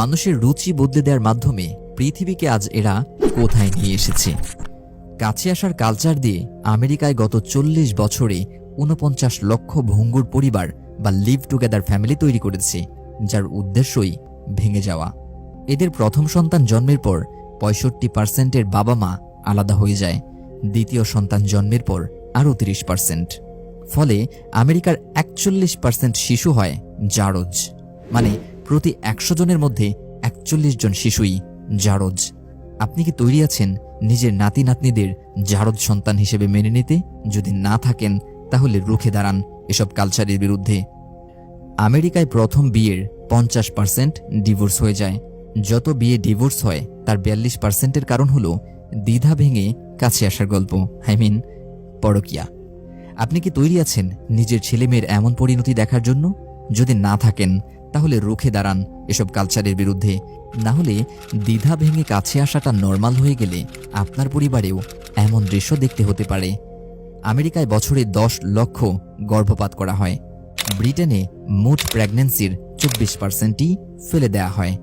মানুষের রুচি বদলে দেওয়ার মাধ্যমে পৃথিবীকে আজ এরা কোথায় নিয়ে এসেছে। কাছে আসার কালচার দিয়ে আমেরিকায় গত চল্লিশ বছরে ঊনপঞ্চাশ লক্ষ ভঙ্গুর পরিবার বা লিভ টুগেদার ফ্যামিলি তৈরি করেছে, যার উদ্দেশ্যই ভেঙে যাওয়া। এদের প্রথম সন্তান জন্মের পর পঁয়ষট্টি পার্সেন্টের বাবা মা আলাদা হয়ে যায়, দ্বিতীয় সন্তান জন্মের পর আরও তিরিশ পার্সেন্ট। ফলে আমেরিকার একচল্লিশ পার্সেন্ট শিশু হয় জারজ। মানে প্রতি একশো জনের মধ্যে একচল্লিশ জন শিশুই জারজ। আপনি কি তৈরি আছেন নিজের নাতি নাতনিদের জারজ সন্তান হিসেবে মেনে নিতে? যদি না থাকেন, তাহলে রুখে দাঁড়ান এসব কালচারের বিরুদ্ধে। আমেরিকায় প্রথম বিয়ের পঞ্চাশ পার্সেন্ট ডিভোর্স হয়ে যায়। যত বিয়ে ডিভোর্স হয়, তার বিয়াল্লিশ পার্সেন্টের কারণ হলো দ্বিধা ভেঙে কাছে আসার গল্প। আই মিন, পরকিয়া। আপনি কি তৈরি আছেন নিজের ছেলেমেয়ের এমন পরিণতি দেখার জন্য? যদি না থাকেন, তাহলে রুখে দাঁড়ান এসব কালচারের বিরুদ্ধে। না হলে দ্বিধা ভেঙে কাছে আসাটা নর্মাল হয়ে গেলে আপনার পরিবারেও এমন দৃশ্য দেখতে হতে পারে। আমেরিকায় বছরে দশ লক্ষ গর্ভপাত করা হয়। ব্রিটেনে মোট প্রেগন্যান্সির চব্বিশ পার্সেন্টই ফেলে দেওয়া হয়।